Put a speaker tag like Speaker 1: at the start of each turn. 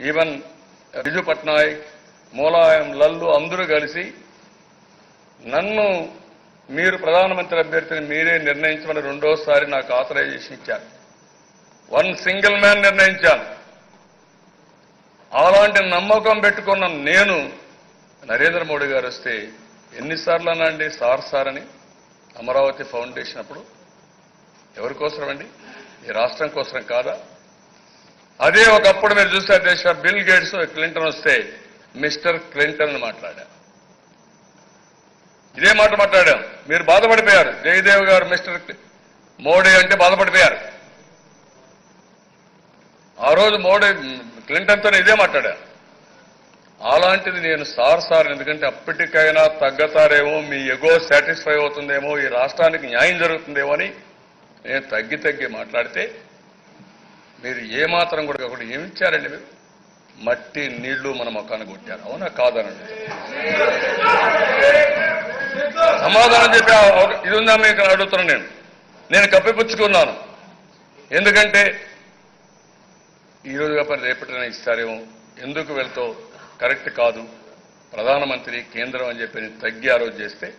Speaker 1: Even Biju Patnaik Mulayam Lallu అందరూ కలిసి నన్ను మీరు ప్రధానమంత్రి అభ్యర్థిని మీరే నిర్ణయించమని రెండోసారి నాకు ఆథరైజేషన్ ఇచ్చారు. వన్ సింగిల్ మ్యాన్ నిర్ణయించాను. అలాంటి నమ్మకం పెట్టుకున్న నేను నరేంద్ర మోడీ గారు వస్తే ఎన్నిసార్లు అనండి సార్ సార్ అని అమరావతి ఫౌండేషన్ అప్పుడు? ఎవరి కోసరం అండి? ఈ రాష్ట్రం కోసరం కాదా? అదే ఒకప్పుడు మీరు చూసారు దేశ. బిల్ గేట్స్ క్లింటన్ వస్తే మిస్టర్ క్లింటన్ మాట్లాడా? ఇదే మాట మాట్లాడాం. మీరు బాధపడిపోయారు. జయదేవ్ గారు మిస్టర్ మోడీ అంటే బాధపడిపోయారు. ఆ రోజు మోడీ క్లింటన్తో ఇదే మాట్లాడా? అలాంటిది నేను సార్ సార్ ఎందుకంటే అప్పటికైనా తగ్గతారేమో మీ ఎగో సాటిస్ఫై అవుతుందేమో ఈ రాష్ట్రానికి న్యాయం జరుగుతుందేమో అని నేను తగ్గి తగ్గి మాట్లాడితే మీరు ఏమాత్రం కూడా ఒకటి ఏమిచ్చారండి మీరు? మట్టి నీళ్ళు మన మొక్కాన్ని కొట్టారు. అవునా? కాదనండి. సమాధానం చెప్పి ఇది ఉందా మీకు? అడుగుతున్నాను నేను. నేను కప్పిపుచ్చుకున్నాను. ఎందుకంటే ఈ రోజు కాకపోతే రేపటిన ఇస్తారేమో? ఎందుకు వెళ్తావు? కరెక్ట్ కాదు. ప్రధానమంత్రి కేంద్రం అని చెప్పి తగ్గి ఆ రోజు చేస్తే